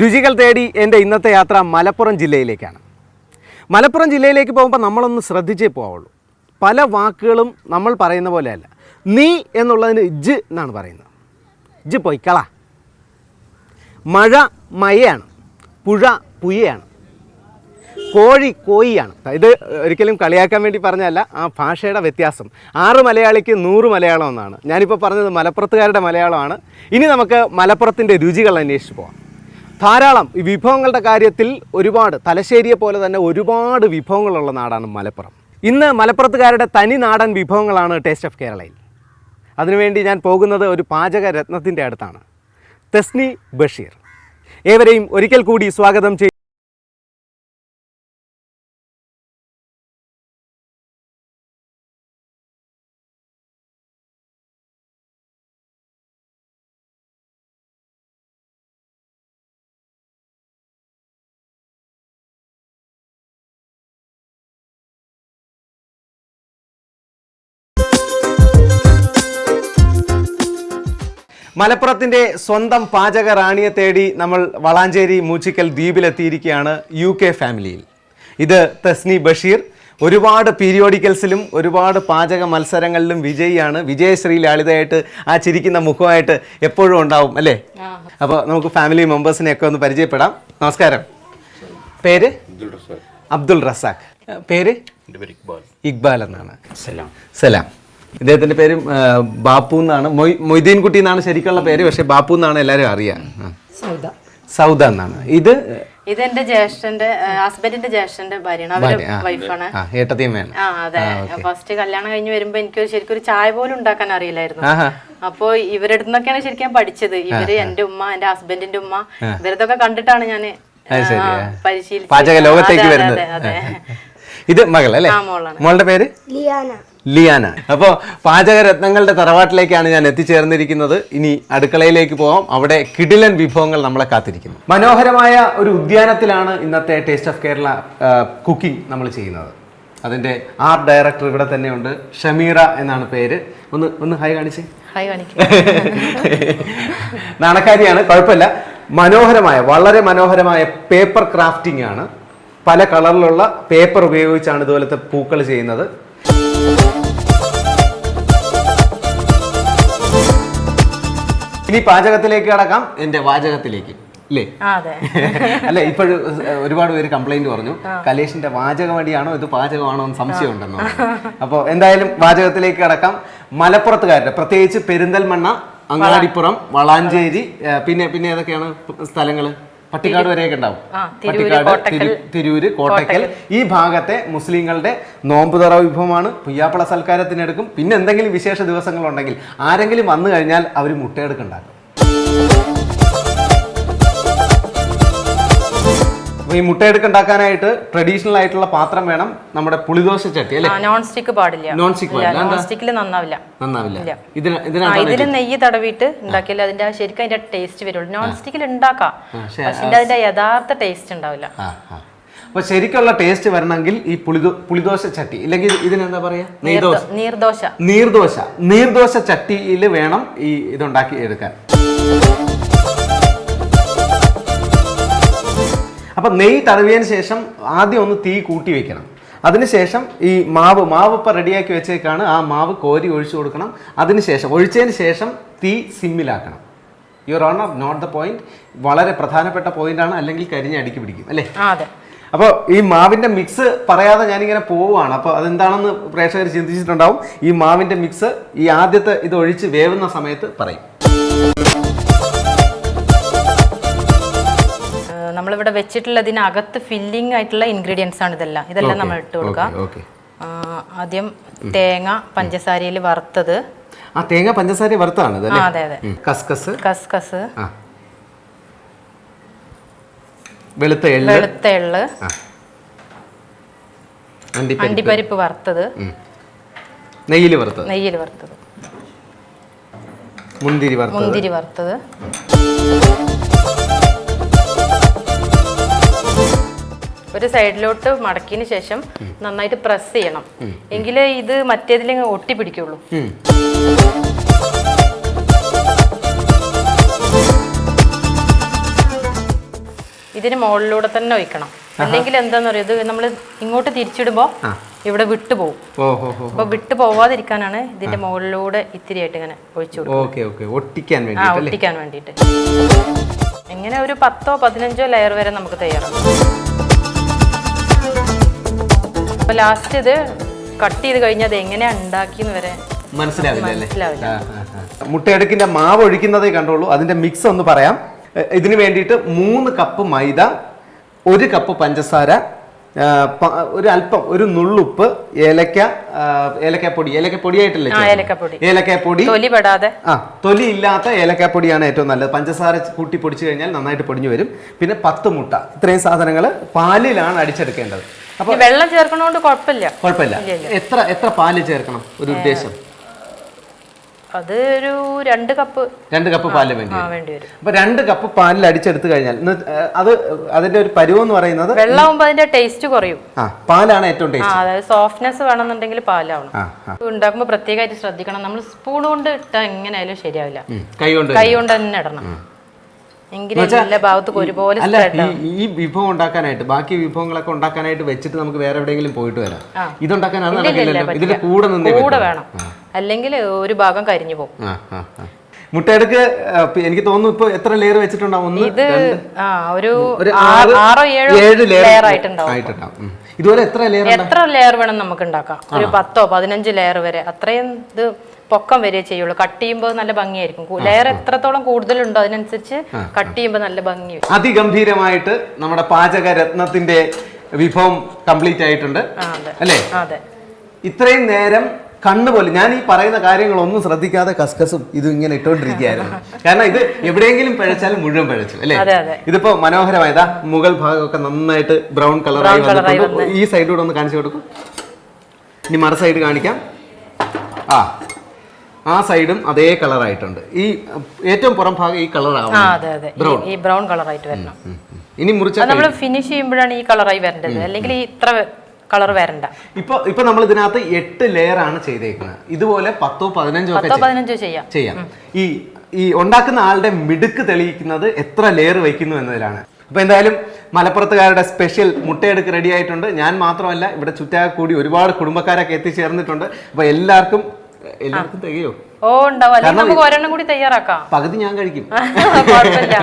രുചികൾ തേടി എന്റെ ഇന്നത്തെ യാത്ര മലപ്പുറം ജില്ലയിലേക്കാണ്. മലപ്പുറം ജില്ലയിലേക്ക് പോകുമ്പോൾ നമ്മളൊന്ന് ശ്രദ്ധിച്ചേ പോവുള്ളൂ പല വാക്കുകളും നമ്മൾ പറയുന്ന പോലെയല്ല. നീ എന്നുള്ളതിന് ഇജ് എന്നാണ് പറയുന്നത്. ഇജ് പൊയ്ക്കള. മഴ മയയാണ്. പുഴ പുയയാണ്. കോഴി കോയിയാണ്. ഇത് ഒരിക്കലും കളിയാക്കാൻ വേണ്ടി പറഞ്ഞതല്ല ആ ഭാഷയുടെ വ്യത്യാസം. ആറ് മലയാളിക്ക് നൂറ് മലയാളം എന്നാണ്. ഞാനിപ്പോൾ പറഞ്ഞത് മലപ്പുറത്തുകാരുടെ മലയാളമാണ്. ഇനി നമുക്ക് മലപ്പുറത്തിന്റെ രുചികൾ അന്വേഷിച്ച് പോകാം ധാരാളം ഈ വിഭവങ്ങളുടെ കാര്യത്തിൽ ഒരുപാട് തലശ്ശേരിയെ പോലെ തന്നെ ഒരുപാട് വിഭവങ്ങളുള്ള നാടാണ് മലപ്പുറം. ഇന്ന് മലപ്പുറത്തുകാരുടെ തനി നാടൻ വിഭവങ്ങളാണ് ടേസ്റ്റ് ഓഫ് കേരളയിൽ അതിനുവേണ്ടി ഞാൻ പോകുന്നത് ഒരു പാചക രത്നത്തിന്റെ അടുത്താണ്. തെസ്നി ബഷീർ. ഏവരെയും ഒരിക്കൽ കൂടി സ്വാഗതം ചെയ്യും മലപ്പുറത്തിന്റെ സ്വന്തം പാചക റാണിയെ തേടി നമ്മൾ വളാഞ്ചേരി മൂച്ചിക്കൽ ദ്വീപിലെത്തിയിരിക്കുകയാണ് യു കെ ഫാമിലിയിൽ. ഇത് തസ്നി ബഷീർ. ഒരുപാട് പീരിയോഡിക്കൽസിലും ഒരുപാട് പാചക മത്സരങ്ങളിലും വിജയിയാണ്. വിജയശ്രീ ലാളിതയായിട്ട് ആ ചിരിക്കുന്ന മുഖമായിട്ട് എപ്പോഴും ഉണ്ടാവും അല്ലേ? അപ്പോൾ നമുക്ക് ഫാമിലി മെമ്പേഴ്സിനെ ഒക്കെ ഒന്ന് പരിചയപ്പെടാം. നമസ്കാരം. പേര്? അബ്ദുൾ റസാഖ്. പേര്? ഇക്ബാൽ എന്നാണ്. സലാം. സലാം. ഇദ്ദേഹത്തിന്റെ പേര് ബാപ്പു എന്നാണ്. മൊയ് മൊയ്തീൻ കുട്ടി എന്നാണ് ശരിക്കുള്ള പേര് പക്ഷെ ബാപ്പു എന്നാണ് എല്ലാവരും അറിയാം. സൗദ. എന്നാണ്. ഇത് ഇതെന്റെ ജ്യേഷ്ഠന്റെ ഹസ്ബൻഡിന്റെ ജ്യേഷ്ഠന്റെ ഭാര്യയാണ്. അവർ ഭാര്യ, ആ. വൈഫാണ്. ആ അതെ. ഫസ്റ്റ് കല്യാണം കഴിഞ്ഞ് വരുമ്പോ എനിക്ക് ശരിക്കും ഒരു ചായ പോലും ഉണ്ടാക്കാൻ അറിയില്ലായിരുന്നു. അപ്പോ ഇവരുടെ നിന്നൊക്കെയാണ് ശരിക്കും പഠിച്ചത്. ഇവർ എന്റെ ഉമ്മ എന്റെ ഹസ്ബൻഡിന്റെ ഉമ്മ ഇവരതൊക്കെ കണ്ടിട്ടാണ് ഞാൻ. പരിശീലിച്ചത്. ലോകത്തേക്ക് വരുന്നത്. അതെ, അതെ. ഇത് മകളല്ലേ അല്ലേ? മോളുടെ പേര്? ലിയാന. ലിയാന. അപ്പോൾ പാചകരത്നങ്ങളുടെ തറവാട്ടിലേക്കാണ് ഞാൻ എത്തിച്ചേർന്നിരിക്കുന്നത്. ഇനി അടുക്കളയിലേക്ക് പോവാം. അവിടെ കിടിലൻ വിഭവങ്ങൾ നമ്മളെ കാത്തിരിക്കുന്നു. മനോഹരമായ ഒരു ഉദ്യാനത്തിലാണ് ഇന്നത്തെ ടേസ്റ്റ് ഓഫ് കേരള കുക്കിംഗ് നമ്മൾ ചെയ്യുന്നത്. അതിന്റെ ആർട്ട് ഡയറക്ടർ ഇവിടെ തന്നെയുണ്ട് ഷമീറ എന്നാണ് പേര്. ഒന്ന് ഒന്ന് ഹൈ കാണിച്ചേ. ഹായ് കാണിക്കും. നാണക്കാരിയാണ് കുഴപ്പമില്ല. മനോഹരമായ വളരെ മനോഹരമായ പേപ്പർ ക്രാഫ്റ്റിംഗ് ആണ്. പല കളറിലുള്ള പേപ്പർ ഉപയോഗിച്ചാണ് ഇതുപോലത്തെ പൂക്കൾ ചെയ്യുന്നത്. ഇനി പാചകത്തിലേക്ക് കടക്കാം. എന്റെ വാചകത്തിലേക്ക് അല്ലേ അല്ല ഇപ്പോഴും ഒരുപാട് പേര് കംപ്ലൈന്റ് പറഞ്ഞു. കലേഷിന്റെ വാചകമടിയാണോ ഇത് പാചകമാണോ എന്ന് സംശയമുണ്ടെന്ന് അപ്പോൾ എന്തായാലും വാചകത്തിലേക്ക് കടക്കാം. മലപ്പുറത്തുകാരുടെ പ്രത്യേകിച്ച് പെരിന്തൽമണ്ണ അങ്ങാടിപ്പുറം വളാഞ്ചേരി പിന്നെ പിന്നെ ഏതൊക്കെയാണ് സ്ഥലങ്ങൾ പട്ടിക്കാട് വരെയൊക്കെ ഉണ്ടാവും. പട്ടിക്കാട് തിരൂര് കോട്ടക്കൽ. ഈ ഭാഗത്തെ മുസ്ലിങ്ങളുടെ നോമ്പ് തറ വിഭവമാണ്. പുയ്യാപ്പള സൽക്കാരത്തിനെടുക്കും. പിന്നെ എന്തെങ്കിലും വിശേഷ ദിവസങ്ങളുണ്ടെങ്കിൽ ആരെങ്കിലും വന്നു കഴിഞ്ഞാൽ അവർ മുട്ടയെടുക്കുണ്ടാക്കും അപ്പോൾ ഈ മുട്ടയെടുക്ക് ഉണ്ടാക്കാനായിട്ട് ട്രഡീഷണൽ ആയിട്ടുള്ള പാത്രം വേണം നമ്മുടെ പുളിദോശ ചട്ടി അല്ലേ? നോൺ സ്റ്റിക്ക് പാടില്ല. നോൺ സ്റ്റിക്ക് പാടില്ല. നോൺ സ്റ്റിക്കിൽ നന്നാവില്ല. നന്നാവില്ല. ഇതിന് ഇതിന് നെയ്യ് തടവിയിട്ട് ഉണ്ടാക്കിയാൽ അതിന്റെ ശരിക്കും അതിന്റെ ടേസ്റ്റ് വരുള്ളൂ. നോൺ സ്റ്റിക്കിൽ ഉണ്ടാക്കാം. പക്ഷേ അതിന്റെ യഥാർത്ഥ ടേസ്റ്റ് ഉണ്ടാവില്ല. അപ്പോൾ ശരിക്കുള്ള ടേസ്റ്റ് വരണമെങ്കിൽ ഈ പുളിദോ പുളിദോശ ചട്ടി ഇല്ലെങ്കിൽ ഇതിനെന്താ പറയാ? നീർദോശ. നീർദോശ. നീർദോശ. നീർദോശ ചട്ടിയിൽ വേണം ഈ ഇതുണ്ടാക്കി എടുക്കാൻ. അപ്പം നെയ്യ് തടവിയതിന് ശേഷം ആദ്യം ഒന്ന് തീ കൂട്ടി വെക്കണം. അതിനുശേഷം ഈ മാവ് മാവ് ഇപ്പം റെഡിയാക്കി വെച്ചേക്കാണ് ആ മാവ് കോരി ഒഴിച്ചു കൊടുക്കണം. അതിനുശേഷം ഒഴിച്ചതിന് ശേഷം തീ സിമ്മിലാക്കണം. Your honour note the point വളരെ പ്രധാനപ്പെട്ട പോയിന്റാണ് അല്ലെങ്കിൽ കരിഞ്ഞ് അടുക്കി പിടിക്കും അല്ലേ? അപ്പോൾ ഈ മാവിന്റെ മിക്സ് പറയാതെ ഞാനിങ്ങനെ പോവുകയാണ്. അപ്പോൾ അതെന്താണെന്ന് പ്രേക്ഷകർ ചിന്തിച്ചിട്ടുണ്ടാവും. ഈ മാവിന്റെ മിക്സ് ഈ ആദ്യത്തെ ഇത് ഒഴിച്ച് വേവുന്ന സമയത്ത് പറയും. നമ്മളിവിടെ വെച്ചിട്ടുള്ളതിനകത്ത് ഫില്ലിംഗ് ആയിട്ടുള്ള ഇൻഗ്രീഡിയൻസ് ആണ് ഇതെല്ലാം. ഇതെല്ലാം നമ്മൾ ഇട്ട് കൊടുക്കുക ആദ്യം തേങ്ങ പഞ്ചസാരയിൽ വറുത്തത്. ആ തേങ്ങ പഞ്ചസാര വറുത്താണ് അതെ അതെ. കസ്കസ്. കസ്കസ്. വെളുത്ത എള്ള്. വെളുത്ത എള്ള്. അണ്ടിപ്പരിപ്പ്. വറുത്തത്. നെയ്യിൽ വറുത്തത്. നെയ്യിൽ വറുത്തത്. മുന്തിരി വറുത്തത്. മുന്തിരി വറുത്തത്. ഒരു സൈഡിലോട്ട് മടക്കിയതിന് ശേഷം നന്നായിട്ട് പ്രസ് ചെയ്യണം. എങ്കിലേ ഇത് മറ്റേതിൽ ഒട്ടി പിടിക്കുള്ളൂ. ഇതിന് മുകളിലൂടെ തന്നെ ഒഴിക്കണം. അല്ലെങ്കിൽ എന്താന്ന് പറയുക ഇത് നമ്മൾ ഇങ്ങോട്ട് തിരിച്ചിടുമ്പോ ഇവിടെ വിട്ടു പോകും ഓഹോ ഹോ അപ്പൊ വിട്ടു പോവാതിരിക്കാനാണ് ഇതിന്റെ മുകളിലൂടെ ഇത്തിരി ആയിട്ട് ഇങ്ങനെ ഒഴിച്ചു ഒട്ടിക്കാൻ ആ ഒട്ടിക്കാൻ വേണ്ടിയിട്ട്. ഇങ്ങനെ ഒരു പത്തോ പതിനഞ്ചോ ലെയർ വരെ നമുക്ക് തയ്യാറാക്കാം. അപ്പൊ ലാസ്റ്റ് ഇത് കട്ട് ചെയ്ത് കഴിഞ്ഞാൽ അത് എങ്ങനെയാ ഉണ്ടാക്കിയെന്ന് വരെ മനസ്സിലാവില്ല അല്ലേ. മുട്ടയടുക്കിന്റെ മാവ് ഒഴിക്കുന്നതേ കണ്ടുള്ളൂ. അതിന്റെ മിക്സ് ഒന്ന് പറയാം. ഇതിനു വേണ്ടിയിട്ട് മൂന്ന് കപ്പ് മൈദ ഒരു കപ്പ് പഞ്ചസാര ആ, പ- ഒരു അല്പം ഒരു നുള്ളുപ്പ് ഏലക്ക ഏലക്കപ്പൊടി ഏലക്കാപ്പൊടി. ഏലക്കപ്പൊടിയായിട്ടല്ലേ ആ ചെയ്യുന്നത്? ഏലക്കപ്പൊടി. ഏലക്കാപ്പൊടി. തൊലി പെടാതെ ആ തൊലി ഇല്ലാത്ത ഏലക്കപ്പൊടിയാണ് ഏറ്റവും നല്ലത്. പഞ്ചസാര കൂട്ടി പൊടിച്ചു കഴിഞ്ഞാൽ നന്നായിട്ട് പൊടിഞ്ഞു വരും. പിന്നെ പത്ത് മുട്ട. ഇത്രയും സാധനങ്ങൾ പാലിലാണ് അടിച്ചെടുക്കേണ്ടത്. അപ്പൊ വെള്ളം ചേർക്കണോണ്ട് കുഴപ്പമില്ല കുഴപ്പമില്ല എത്ര എത്ര പാൽ ചേർക്കണം ഒരു ഉദ്ദേശം? അത് ഒരു രണ്ട് കപ്പ്. രണ്ട് കപ്പ് പാൽ വേണ്ടി വരും. അപ്പൊ രണ്ട് കപ്പ് പാലിൽ അടിച്ചെടുത്ത് കഴിഞ്ഞാൽ അത് അതിന്റെ ഒരു പരുവം എന്ന് പറയുന്നത് വെള്ളമാകുമ്പോ അതിന്റെ ടേസ്റ്റ് കുറയും. പാലാണ് ഏറ്റവും ടേസ്റ്റ്. അതായത് സോഫ്റ്റ്നെസ് വേണമെന്നുണ്ടെങ്കിൽ പാലാവണം. ഉണ്ടാക്കുമ്പോൾ പ്രത്യേകമായിട്ട് ശ്രദ്ധിക്കണം. നമ്മൾ സ്പൂൺ കൊണ്ട് ഇട്ടാൽ എങ്ങനെയായാലും ശരിയാവില്ല. കൈ കൊണ്ട് കൈ കൊണ്ട് തന്നെ ഇടണം എങ്കിലേ എല്ലാ ഭാഗത്തും ഒരുപോലെ അല്ല. ഈ വിഭവം ഉണ്ടാക്കാനായിട്ട് ബാക്കി വിഭവങ്ങളൊക്കെ ഉണ്ടാക്കാനായിട്ട് വെച്ചിട്ട് നമുക്ക് വേറെ എവിടെയെങ്കിലും പോയിട്ട് വരാം. ഇതുണ്ടാക്കാൻ അത് നടക്കില്ലല്ലോ. ഇതിന്റെ കൂടെ നിന്ന് കൂടെ വേണം. അല്ലെങ്കിൽ ഒരു ഭാഗം കരിഞ്ഞു പോകും. മുട്ടയെടുക്ക് എനിക്ക് തോന്നുന്നു ഇപ്പൊ എത്ര ലെയർ വെച്ചിട്ടുണ്ടാവും? ഒന്ന് ഇത് ഒരു ആറ് ഏഴോ ഏഴ് ലെയർ ആയിട്ടുണ്ടാവും. ഇതുപോലെ എത്ര ലെയർ എത്ര ലെയർ വേണം നമുക്ക് ഉണ്ടാക്കാം? ഒരു പത്തോ പതിനഞ്ച് ലെയർ വരെ. അത്രയും ഇത് പൊക്കം വരെ ചെയ്യുള്ളൂ. കട്ട് ചെയ്യുമ്പോൾ നല്ല ഭംഗിയായിരിക്കും. ലെയർ എത്രത്തോളം കൂടുതലുണ്ടോ അതിനനുസരിച്ച് കട്ട് ചെയ്യുമ്പോൾ നല്ല ഭംഗി അതിഗംഭീരമായിട്ട് നമ്മുടെ പാചക രത്നത്തിന്റെ വിഭവം കംപ്ലീറ്റ് ആയിട്ടുണ്ട്. അല്ലേ? അതെ. ഇത്രയും നേരം കണ്ണുപോലെ ഞാൻ ഈ പറയുന്ന കാര്യങ്ങളൊന്നും ശ്രദ്ധിക്കാതെ കസ്കസും ഇതും ഇങ്ങനെ ഇട്ടുകൊണ്ടിരിക്കുകയായിരുന്നു കാരണം ഇത് എവിടെയെങ്കിലും പഴച്ചാൽ മുഴുവൻ പഴച്ചു അല്ലേ? ഇതിപ്പോ മനോഹരമായതാ മുഗൾ ഭാഗമൊക്കെ നന്നായിട്ട് ബ്രൗൺ കളറായി വന്നിട്ടുണ്ട്. ഈ സൈഡിലൂടെ ഒന്ന് കാണിച്ചു കൊടുക്കും. ഇനി മറു സൈഡ് കാണിക്കാം. ആ ആ സൈഡും അതേ കളർ ആയിട്ടുണ്ട് ഈ ഏറ്റവും പുറം ഭാഗം ഈ കളർ ആവും ഈ- ബ്രൗൺ. കളർ ആയിട്ട് വരണം. ഇനി മുറിച്ച നമ്മൾ ഫിനിഷ് ചെയ്യുമ്പോഴാണ് ഈ കളറായി വരേണ്ടത്. അല്ലെങ്കിൽ ഇത്ര കളർ വരണ്ട. ഇപ്പൊ ഇപ്പൊ നമ്മൾ ഇതിനകത്ത് എട്ട് ലെയർ ആണ് ചെയ്തേക്കുന്നത് ഇതുപോലെ പത്തോ പതിനഞ്ചോ പത്തോ പതിനഞ്ചോ ചെയ്യാം. ചെയ്യാം. ഈ ഈ ഉണ്ടാക്കുന്ന ആളുടെ മിടുക്ക് തെളിയിക്കുന്നത് എത്ര ലെയർ വയ്ക്കുന്നു എന്നതിലാണ്. അപ്പൊ എന്തായാലും മലപ്പുറത്തുകാരുടെ സ്പെഷ്യൽ മുട്ടയെടുക്ക് റെഡി ആയിട്ടുണ്ട്. ഞാൻ മാത്രമല്ല ഇവിടെ ചുറ്റാകെ കൂടി ഒരുപാട് കുടുംബക്കാരൊക്കെ എത്തിച്ചേർന്നിട്ടുണ്ട്. അപ്പൊ എല്ലാവർക്കും എല്ലാവർക്കും തികയോ? ഓ ഉണ്ടാവും. അല്ലെങ്കിൽ നമുക്ക് ഒരെണ്ണം കൂടി തയ്യാറാക്കാം. പകുതി ഞാൻ കഴിക്കും. കുഴപ്പമില്ല.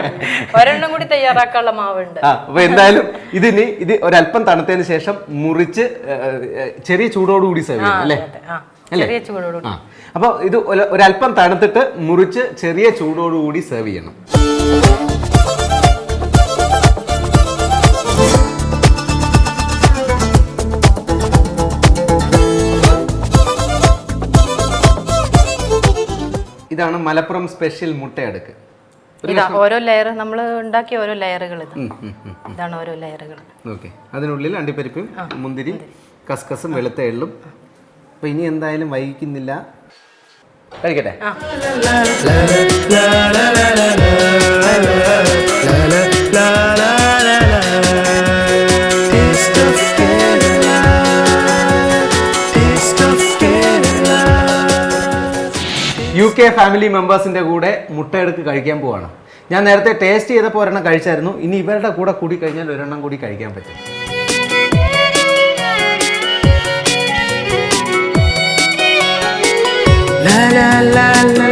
ഒരെണ്ണം കൂടി തയ്യാറാക്കാനുള്ള മാവുണ്ട്. അപ്പൊ എന്തായാലും ഇതിന് ഇത് ഒരല്പം തണുത്തതിന് ശേഷം മുറിച്ച് ചെറിയ ചൂടോടുകൂടി സെർവ് ചെയ്യണം അല്ലേ? ചെറിയ ചൂടോടുകൂടി. അപ്പോൾ ഇത് ഒരല്പം തണുത്തിട്ട് മുറിച്ച് ചെറിയ ചൂടോടുകൂടി സെർവ് ചെയ്യണം. ഇതാണ് മലപ്പുറം സ്പെഷ്യൽ മുട്ടയടുക്ക് ഇതാ ഓരോ ലെയർ നമ്മൾ ഉണ്ടാക്കിയ ഓരോ ലെയറുകൾ ഇതാണ് ഓരോ ലെയറുകൾ ഓക്കെ അതിനുള്ളിൽ അണ്ടിപ്പരിപ്പും മുന്തിരി കസ്കസും വെളുത്ത എള്ളും അപ്പൊ ഇനി എന്തായാലും വൈകിക്കുന്നില്ല കഴിക്കട്ടെ Taste കെ ഫാമിലി മെമ്പേഴ്സിന്റെ കൂടെ മുട്ടയെടുക്ക് കഴിക്കാൻ പോവാണ്. ഞാൻ നേരത്തെ ടേസ്റ്റ് ചെയ്തപ്പോൾ ഒരെണ്ണം കഴിച്ചായിരുന്നു. ഇനി ഇവരുടെ കൂടെ കൂടി കഴിഞ്ഞാൽ ഒരെണ്ണം കൂടി കഴിക്കാൻ പറ്റും. ലാ ലാ la la.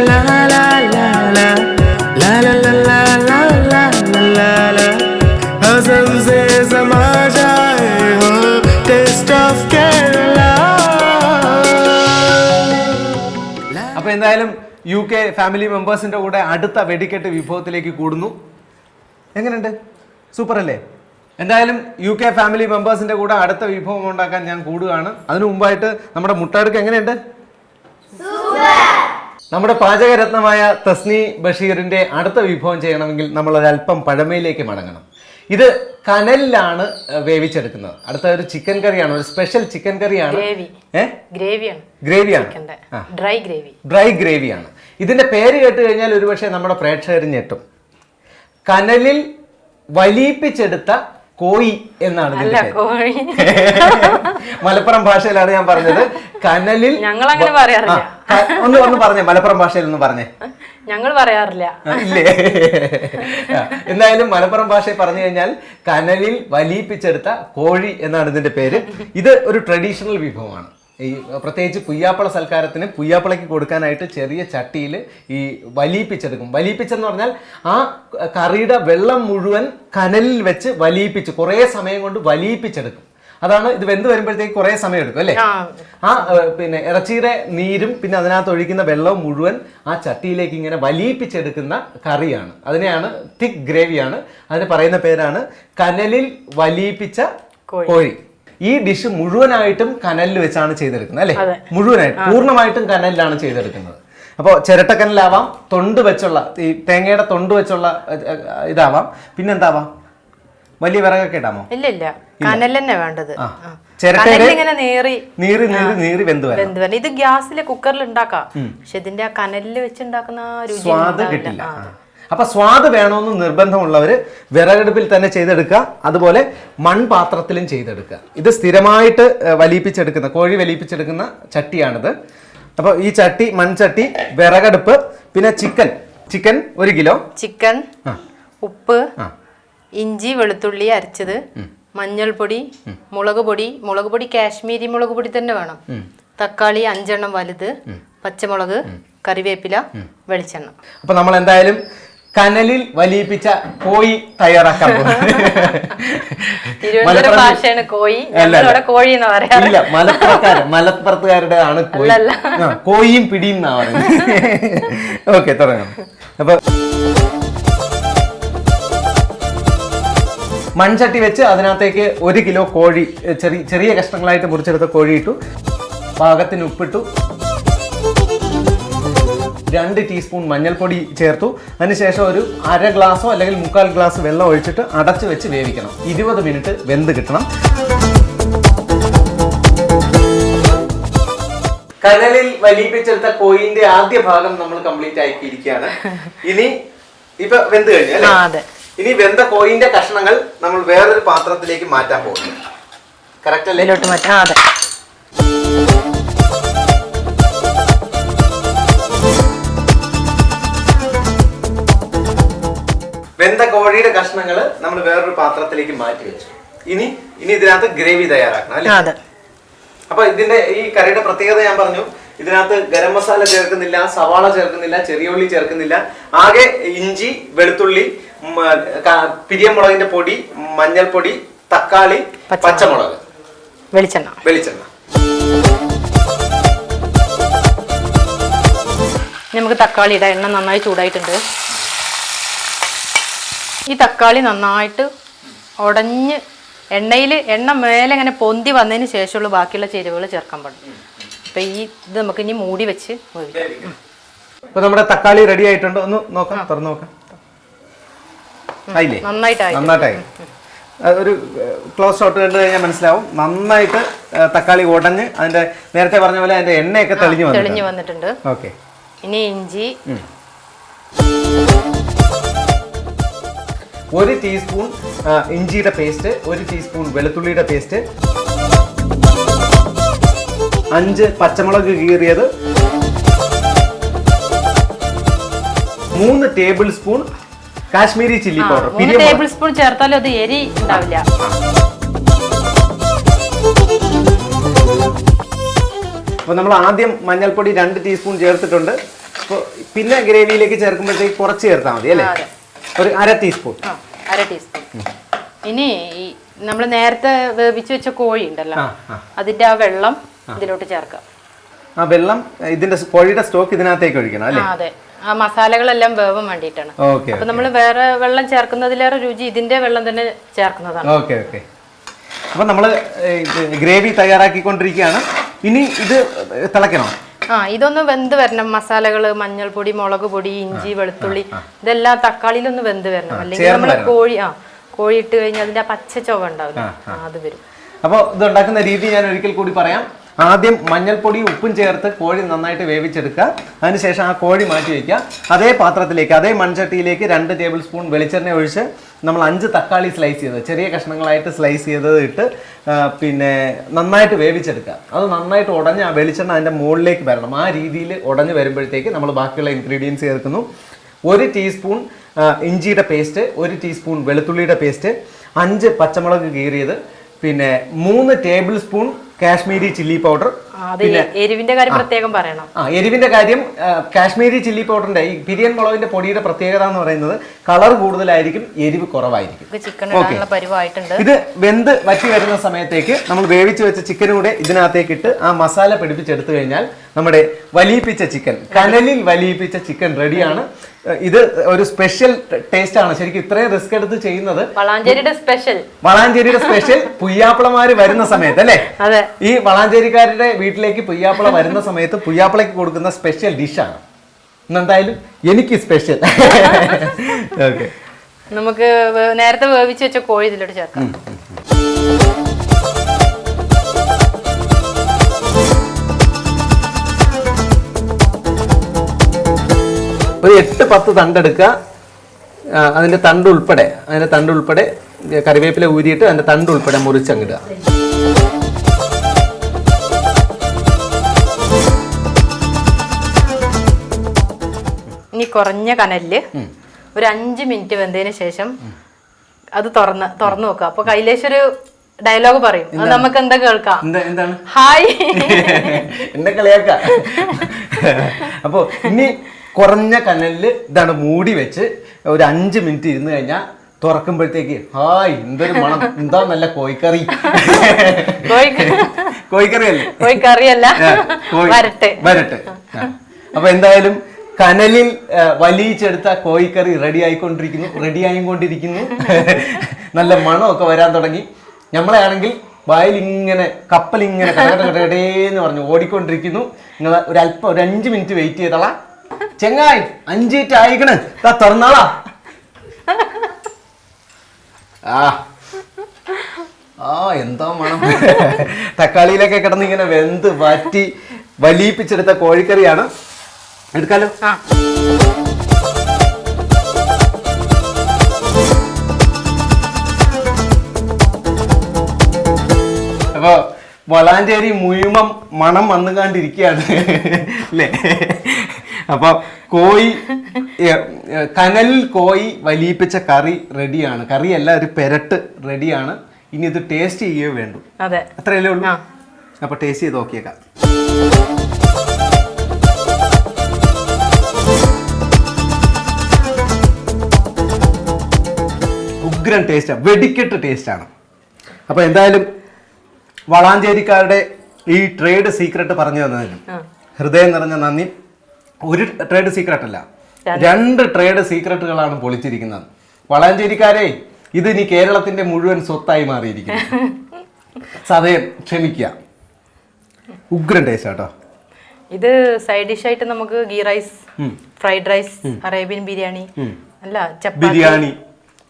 U K family മെമ്പേഴ്സിന്റെ കൂടെ അടുത്ത വെടിക്കെട്ട് വിഭവത്തിലേക്ക് കൂടുന്നു. എങ്ങനെയുണ്ട്? സൂപ്പർ അല്ലേ? എന്തായാലും യു കെ ഫാമിലി മെമ്പേഴ്സിന്റെ കൂടെ അടുത്ത വിഭവം ഉണ്ടാക്കാൻ ഞാൻ കൂടുകയാണ്. അതിനു മുമ്പായിട്ട് നമ്മുടെ മുട്ടാടുക്ക് എങ്ങനെയുണ്ട്? നമ്മുടെ പാചകരത്നമായ തസ്നി ബഷീറിന്റെ അടുത്ത വിഭവം ചെയ്യണമെങ്കിൽ നമ്മൾ അല്പം പഴമയിലേക്ക് മടങ്ങണം. ഇത് കനലിലാണ് വേവിച്ചെടുക്കുന്നത്. അടുത്ത ഒരു ചിക്കൻ കറിയാണ് ഒരു സ്പെഷ്യൽ ചിക്കൻ കറിയാണ് ഗ്രേവിയാണ് ഗ്രേവിയാണ് ഡ്രൈ ഗ്രേവി ഡ്രൈ ഗ്രേവിയാണ് ഇതിന്റെ പേര് കേട്ട് കഴിഞ്ഞാൽ ഒരുപക്ഷെ നമ്മുടെ പ്രേക്ഷകർ ഞെട്ടും. കനലിൽ വലിയിപ്പിച്ചെടുത്ത കോയി എന്നാണ് മലപ്പുറം ഭാഷയിലാണ് ഞാൻ പറഞ്ഞത്. കനലിൽ പറയാറില്ല. ഒന്ന് ഒന്ന് പറഞ്ഞേ മലപ്പുറം ഭാഷയിൽ ഒന്ന് പറഞ്ഞേ. ഞങ്ങൾ പറയാറില്ല. ഇല്ലേ? എന്തായാലും മലപ്പുറം ഭാഷയിൽ പറഞ്ഞു കഴിഞ്ഞാൽ കനലിൽ വലിയിപ്പിച്ചെടുത്ത കോഴി എന്നാണ് ഇതിന്റെ പേര്. ഇത് ഒരു ട്രഡീഷണൽ വിഭവമാണ്. ഈ പ്രത്യേകിച്ച് പുയ്യാപ്പള സൽക്കാരത്തിന് പുയ്യാപ്പളയ്ക്ക് കൊടുക്കാനായിട്ട് ചെറിയ ചട്ടിയിൽ ഈ വലിയിപ്പിച്ചെടുക്കും. വലിയിപ്പിച്ചെന്ന് പറഞ്ഞാൽ ആ കറിയുടെ വെള്ളം മുഴുവൻ കനലിൽ വെച്ച് വലിയിപ്പിച്ച് കുറേ സമയം കൊണ്ട് വലിയിപ്പിച്ചെടുക്കും. അതാണ് ഇത് വെന്ത് വരുമ്പോഴത്തേക്ക് കുറേ സമയം എടുക്കും അല്ലേ? ആ. പിന്നെ ഇറച്ചിയുടെ നീരും പിന്നെ അതിനകത്ത് ഒഴിക്കുന്ന വെള്ളവും മുഴുവൻ ആ ചട്ടിയിലേക്ക് ഇങ്ങനെ വലിയിപ്പിച്ചെടുക്കുന്ന കറിയാണ്. അതിനെയാണ് തിക് ഗ്രേവിയാണ്. അതിന് പറയുന്ന പേരാണ് കനലിൽ വലിയിപ്പിച്ച കോഴി. ഈ ഡിഷ് മുഴുവനായിട്ടും കനലിൽ വെച്ചാണ് ചെയ്തെടുക്കുന്നത് അല്ലേ. മുഴുവനായിട്ട് പൂർണമായിട്ടും കനലിലാണ് ചെയ്തെടുക്കുന്നത്. അപ്പോൾ ചിരട്ടക്കനലാവാം തൊണ്ട് വെച്ചുള്ള ഈ തേങ്ങയുടെ തൊണ്ട് വെച്ചുള്ള ഇതാവാം. പിന്നെന്താവാം? വലിയ വിറകൊക്കെ ഇടാമോ? ഇല്ല ഇല്ല. കനൽ തന്നെ വേണ്ടത്. ആ. ആ. ചിരട്ടയുടെ- കനലിൽ ഇങ്ങനെ നേറി നീറി നീറി നീറി വെന്ത് വെന്ത് വരണം. ഇത് ഗ്യാസിലെ കുക്കറിൽ ഉണ്ടാക്കാം. പക്ഷെ ഇതിന്റെ ആ കനലിൽ വെച്ചുണ്ടാക്കുന്ന ആ രുചി സ്വാദ് കിട്ടില്ല. ആ. അപ്പൊ സ്വാദ് വേണമെന്ന് നിർബന്ധമുള്ളവർ വിറകടുപ്പിൽ തന്നെ ചെയ്തെടുക്കുക. അതുപോലെ മൺപാത്രത്തിലും ചെയ്തെടുക്കുക. ഇത് സ്ഥിരമായിട്ട് വലിയിപ്പിച്ചെടുക്കുന്ന കോഴി വലിയിപ്പിച്ചെടുക്കുന്ന ചട്ടിയാണിത്. അപ്പോൾ ഈ ചട്ടി മൺചട്ടി വിറകടുപ്പ് പിന്നെ ചിക്കൻ. ചിക്കൻ ഒരു കിലോ. ചിക്കൻ ഉപ്പ് ഇഞ്ചി വെളുത്തുള്ളി അരച്ചത് മഞ്ഞൾപ്പൊടി മുളക് പൊടി. മുളക് പൊടി കാശ്മീരി മുളക് പൊടി തന്നെ വേണം. തക്കാളി അഞ്ചെണ്ണം വലുത് പച്ചമുളക് കറിവേപ്പില വെളിച്ചെണ്ണ. അപ്പൊ നമ്മൾ എന്തായാലും കനലിൽ വലിയിപ്പിച്ച കോഴി തയ്യാറാക്കാൻ ഭാഷയാണ് കോഴി. കോഴി എന്ന് ഇല്ല മലപ്പുറക്കാർ മലപ്പുറത്തുകാരുടെ ആണ് കോഴി കോഴിയും പിടിയും എന്നാ പറയുന്നത്. ഓക്കെ തുടങ്ങാം. അപ്പൊ മൺചട്ടി വെച്ച് അതിനകത്തേക്ക് ഒരു കിലോ കോഴി ചെറിയ ചെറിയ കഷ്ണങ്ങളായിട്ട് മുറിച്ചെടുത്ത കോഴി ഇട്ടു. പാകത്തിന് ഉപ്പിട്ടു. രണ്ട് ടീസ്പൂൺ മഞ്ഞൾപ്പൊടി ചേർത്തു. അതിനുശേഷം ഒരു അര ഗ്ലാസോ അല്ലെങ്കിൽ മുക്കാൽ ഗ്ലാസ് വെള്ളം ഒഴിച്ചിട്ട് അടച്ചു വെച്ച് വേവിക്കണം. ഇരുപത് മിനിറ്റ് വെന്ത് കിട്ടണം. കനലിൽ വലിയിപ്പിച്ചെടുത്ത കോയിന്റെ ആദ്യ ഭാഗം നമ്മൾ കംപ്ലീറ്റ് ആക്കിയിരിക്കുകയാണ് ഇനി ഇപ്പൊ വെന്ത് കഴിഞ്ഞു അല്ലേ? ഇനി വെന്ത കോയിന്റെ കഷ്ണങ്ങൾ നമ്മൾ വേറൊരു പാത്രത്തിലേക്ക് മാറ്റാൻ പോകുന്നു കറക്റ്റ് അല്ലേ? മാറ്റാം. അതെ. വെന്ത കോഴിയുടെ കഷ്ണങ്ങൾ നമ്മൾ വേറൊരു പാത്രത്തിലേക്ക് മാറ്റി വെച്ചു. ഇനി ഇനി ഇതിനകത്ത് ഗ്രേവി തയ്യാറാക്കണം അല്ലേ? അപ്പൊ ഇതിന്റെ ഈ കറിയുടെ പ്രത്യേകത ഞാൻ പറഞ്ഞു. ഇതിനകത്ത് ഗരം മസാല ചേർക്കുന്നില്ല സവാള ചേർക്കുന്നില്ല ചെറിയ ഉള്ളി ചേർക്കുന്നില്ല. ആകെ ഇഞ്ചി വെളുത്തുള്ളി പിരിയമുളകിന്റെ പൊടി മഞ്ഞൾപ്പൊടി തക്കാളി പച്ചമുളക്. വെളിച്ചെണ്ണ. വെളിച്ചെണ്ണ. നമുക്ക് തക്കാളിയുടെ എണ്ണ നന്നായി ചൂടായിട്ടുണ്ട്. ഈ തക്കാളി നന്നായിട്ട് ഉടഞ്ഞ് എണ്ണയിൽ എണ്ണ മേലെ ഇങ്ങനെ പൊന്തി വന്നതിന് ശേഷമുള്ള ബാക്കിയുള്ള ചേരുവകൾ ചേർക്കാൻ പാടും. അപ്പം ഈ ഇത് നമുക്ക് ഇനി മൂടി വെച്ച് വേവിക്കാം. നമ്മുടെ തക്കാളി റെഡി ആയിട്ടുണ്ട്. ഒന്ന് നോക്കാം തുറന്നു നോക്കാം. ആയില്ലേ? നന്നായിട്ടായി. ഒരു ക്ലോസ് ഷോട്ട് കണ്ടു കഴിഞ്ഞാൽ മനസ്സിലാവും. നന്നായിട്ട് തക്കാളി ഉടഞ്ഞ് അതിന്റെ നേരത്തെ പറഞ്ഞ പോലെ അതിന്റെ എണ്ണയൊക്കെ തെളിഞ്ഞു തെളിഞ്ഞു വന്നിട്ടുണ്ട്. ഓക്കെ. ഇനി ഇഞ്ചി. ഒരു ടീസ്പൂൺ ഇഞ്ചിയുടെ പേസ്റ്റ് ഒരു ടീസ്പൂൺ വെളുത്തുള്ളിയുടെ പേസ്റ്റ് അഞ്ച് പച്ചമുളക് കീറിയത്. മൂന്ന് tablespoon Kashmiri chilli powder. മൂന്ന് ടേബിൾ സ്പൂൺ ചേർത്താലും അത് എരി ഉണ്ടാവില്ല. അപ്പോൾ നമ്മൾ ആദ്യം മഞ്ഞൾപ്പൊടി രണ്ട് ടീസ്പൂൺ ചേർത്തിട്ടുണ്ട്. അപ്പോൾ പിന്നെ ഗ്രേവിയിലേക്ക് ചേർക്കുമ്പോഴത്തേക്ക് കുറച്ച് ചേർത്താൽ മതി അല്ലേ? ഒരു അര ടീസ്പൂൺ അര ടീസ്പൂൺ. ഇനി ഈ നമ്മൾ നേരത്തെ വേവിച്ച് വെച്ച കോഴി ഉണ്ടല്ലോ. അതിന്റെ ആ വെള്ളം ഇതിലോട്ട് ചേർക്കാം ആ വെള്ളം ഇതിന്റെ കോഴിയുടെ സ്റ്റോക്ക് ഇതിനകത്തേക്ക് ഒഴിക്കണം അല്ലേ? അതെ. ആ മസാലകളെല്ലാം വേവാൻ വേണ്ടിയിട്ടാണ്. ഓക്കെ അപ്പൊ നമ്മൾ വേറെ വെള്ളം ചേർക്കുന്നതിലേറെ രുചി ഇതിന്റെ വെള്ളം തന്നെ ചേർക്കുന്നതാണ്. Okay okay. അപ്പോൾ നമ്മൾ ഗ്രേവി തയ്യാറാക്കിക്കൊണ്ടിരിക്കുകയാണ്. ഇനി ഇത് തിളയ്ക്കണം. ആ ഇതൊന്ന് വെന്ത് വരണം. മസാലകൾ മഞ്ഞൾപ്പൊടി മുളക് പൊടി ഇഞ്ചി വെളുത്തുള്ളി ഇതെല്ലാം തക്കാളിയിലൊന്ന് വെന്ത് വരണം. അല്ലെങ്കിൽ നമ്മൾ കോഴി ആ കോഴി ഇട്ട് കഴിഞ്ഞാൽ അതിന്റെ പച്ച ചുവ ഉണ്ടാവില്ല. അത് വരും. അപ്പോൾ ഇത് ഉണ്ടാക്കുന്ന രീതി ഞാൻ ഒരിക്കൽ കൂടി പറയാം. ആദ്യം മഞ്ഞൾപ്പൊടി ഉപ്പും ചേർത്ത് കോഴി നന്നായിട്ട് വേവിച്ചെടുക്കുക. അതിനുശേഷം ആ കോഴി മാറ്റി വയ്ക്കുക. അതേ പാത്രത്തിലേക്ക് അതേ മൺചട്ടിയിലേക്ക് രണ്ട് ടേബിൾ സ്പൂൺ വെളിച്ചെണ്ണ ഒഴിച്ച് നമ്മൾ അഞ്ച് തക്കാളി സ്ലൈസ് ചെയ്തത്. ചെറിയ കഷ്ണങ്ങളായിട്ട് സ്ലൈസ് ചെയ്തത് ഇട്ട് പിന്നെ നന്നായിട്ട് വേവിച്ചെടുക്കുക. അത് നന്നായിട്ട് ഉടഞ്ഞ് ആ വെളിച്ചെണ്ണ അതിന്റെ മുകളിലേക്ക് വരണം. ആ രീതിയിൽ ഉടഞ്ഞ് വരുമ്പോഴത്തേക്ക് നമ്മൾ ബാക്കിയുള്ള ഇൻഗ്രീഡിയൻസ് ചേർക്കുന്നു. ഒരു ടീസ്പൂൺ ഇഞ്ചിയുടെ പേസ്റ്റ് ഒരു ടീസ്പൂൺ വെളുത്തുള്ളിയുടെ പേസ്റ്റ് അഞ്ച് പച്ചമുളക് കീറിയത് പിന്നെ മൂന്ന് tablespoon Kashmiri chilli powder. എരിവിന്റെ കാര്യം പ്രത്യേകം പറയണം. ആ എരിവിന്റെ കാര്യം കാശ്മീരി ചില്ലി പൗഡറിന്റെ ഈ പിരിയൻ മുളകിന്റെ പൊടിയുടെ പ്രത്യേകത എന്ന് പറയുന്നത് കളർ കൂടുതലായിരിക്കും എരിവ് കുറവായിരിക്കും. ചിക്കൻ പരിവായിട്ടുണ്ട്. ഇത് വെന്ത് വറ്റി വരുന്ന സമയത്തേക്ക് നമ്മൾ വേവിച്ച് വെച്ച ചിക്കനും കൂടെ ഇതിനകത്തേക്ക് ഇട്ട് ആ മസാല പിടിപ്പിച്ചെടുത്തു കഴിഞ്ഞാൽ നമ്മുടെ വലിയിപ്പിച്ച ചിക്കൻ കനലിൽ വലിയിപ്പിച്ച ചിക്കൻ റെഡിയാണ് ഇത് ഒരു സ്പെഷ്യൽ ടേസ്റ്റ് ആണ്. ശരിക്കും ഇത്രയും റിസ്ക് എടുത്ത് ചെയ്യുന്നത് വളാഞ്ചേരിയുടെ സ്പെഷ്യൽ വളാഞ്ചേരിയുടെ സ്പെഷ്യൽ പുയ്യാപ്പിളമാര് വരുന്ന സമയത്ത് അല്ലേ? ഈ വളാഞ്ചേരിക്കാരുടെ വീട്ടിലേക്ക് പുയ്യാപ്പിള വരുന്ന സമയത്ത് പുയ്യാപ്പിളയ്ക്ക് കൊടുക്കുന്ന സ്പെഷ്യൽ ഡിഷാണ് ഇന്നെന്തായാലും എനിക്ക് സ്പെഷ്യൽ ഓക്കെ നമുക്ക് നേരത്തെ വേവിച്ച് വെച്ച കോഴി ഇതിലോട്ട് ചേർക്കാം. ഒരു എട്ട് പത്ത് തണ്ടെടുക്കുക. അതിന്റെ അതിന്റെ തണ്ട് ഉൾപ്പെടെ അതിന്റെ തണ്ട് ഉൾപ്പെടെ കറിവേപ്പില ഊരിയിട്ട് അതിന്റെ തണ്ട് ഉൾപ്പെടെ മുറിച്ചങ്ങിടുക. ഇനി കുറഞ്ഞ കനലിൽ ഒരു അഞ്ച് മിനിറ്റ് വെന്തതിന് ശേഷം അത് തുറന്ന് തുറന്നു നോക്കുക അപ്പൊ കൈലേശൊരു ഡയലോഗ് പറയും. അത് നമുക്ക് എന്താ കേൾക്കാം? ഹായ്. എന്നെ കളിയാക്ക. അപ്പോ ഇനി കുറഞ്ഞ കനലിൽ ഇതാണ് മൂടി വെച്ച് ഒരു അഞ്ച് മിനിറ്റ് ഇരുന്ന് കഴിഞ്ഞാൽ തുറക്കുമ്പോഴത്തേക്ക് ഹായ് എന്തൊരു മണം. എന്താ നല്ല കോഴിക്കറി? കോഴി കോഴിക്കറി അല്ലേ കോഴിക്കറി കറിയല്ല വരട്ടെ. വരട്ടെ. അപ്പൊ എന്തായാലും കനലിൽ വലിയിച്ചെടുത്ത കോഴിക്കറി റെഡി ആയിക്കൊണ്ടിരിക്കുന്നു റെഡി ആയിക്കൊണ്ടിരിക്കുന്നു. നല്ല മണമൊക്കെ വരാൻ തുടങ്ങി. നമ്മളെ ആണെങ്കിൽ വായിൽ ഇങ്ങനെ കപ്പൽ ഇങ്ങനെ കടകടകടേന്ന് പറഞ്ഞു ഓടിക്കൊണ്ടിരിക്കുന്നു. നിങ്ങൾ ഒരു അല്പം ഒരു അഞ്ച് മിനിറ്റ് വെയിറ്റ് ചെയ്തോളാ. ചെങ്ങായി അഞ്ച് മിനിറ്റ് ആയിക്കണ്. താ തുറന്നാളാ. ആ. ആ എന്താ മണം. തക്കാളിയിലൊക്കെ കിടന്ന് ഇങ്ങനെ വെന്ത് വറ്റി വലിയിപ്പിച്ചെടുത്ത കോഴിക്കറിയാണ്. എടുക്കാലോ? ആ. അപ്പൊ വളാഞ്ചേരി മുഴുവൻ മണം വന്നുകാണ്ടിരിക്കുകയാണ്. അല്ലേ? അപ്പൊ കോഴി ഏ, ഏ, കനലിൽ കോഴി വലിയിപ്പിച്ച കറി റെഡിയാണ് കറിയല്ല ഒരു പെരട്ട് റെഡിയാണ് ഇനി ഇത് ടേസ്റ്റ് ചെയ്യുകയോ വേണ്ടു. അതെ. അത്രയല്ലേ ഉള്ളൂ? അപ്പോൾ അപ്പൊ ടേസ്റ്റ് ചെയ്ത് നോക്കിയേക്കാം. ഉഗ്രൻ ടേസ്റ്റാണ് വെടിക്കെട്ട് ടേസ്റ്റാണ് അപ്പോൾ എന്തായാലും വളാഞ്ചേരിക്കാരുടെ ഈ ട്രേഡ് സീക്രട്ട് പറഞ്ഞു തന്നതിനും ഹൃദയം നിറഞ്ഞ നന്ദി. ഒരു ട്രേഡ് സീക്രട്ട് അല്ല. രണ്ട് ട്രേഡ് സീക്രട്ടുകളാണ് പൊളിച്ചിരിക്കുന്നത്. വളാഞ്ചേരിക്കാരെ ഇത് ഇനി കേരളത്തിന്റെ മുഴുവൻ സ്വത്തായി മാറിയിരിക്കുന്നു. സതയം ക്ഷമിക്കുക. ഉഗ്രൻ ടേസ്റ്റ് കേട്ടോ ഇത് സൈഡ് ഡിഷ് ആയിട്ട് നമുക്ക് ghee rice fried rice Arabian biryani അല്ല ബിരിയാണി.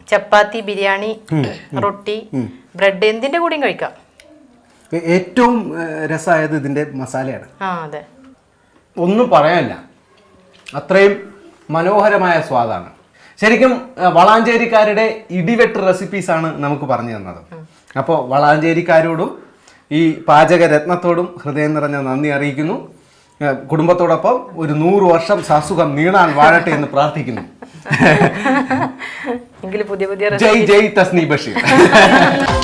ചപ്പാത്തി ബിരിയാണി റൊട്ടി ബ്രെഡ് എന്തിന്റെ കൂടെയും കഴിക്കാം. ഏറ്റവും രസമായത് ഇതിന്റെ മസാലയാണ്. ആ അതെ. ഒന്നും പറയാനില്ല. അത്രയും മനോഹരമായ സ്വാദാണ്. ശരിക്കും വളാഞ്ചേരിക്കാരുടെ ഇടിവെട്ട് റെസിപ്പീസ് ആണ് നമുക്ക് പറഞ്ഞു തന്നത്. അപ്പോൾ വളാഞ്ചേരിക്കാരോടും ഈ പാചക രത്നത്തോടും ഹൃദയം നിറഞ്ഞ നന്ദി അറിയിക്കുന്നു. കുടുംബത്തോടൊപ്പം ഒരു നൂറ് വർഷം സസുഖം നീളാൻ വാഴട്ടെ എന്ന് പ്രാർത്ഥിക്കുന്നു. ജയ് ജയ് തസ്നി ബഷീർ.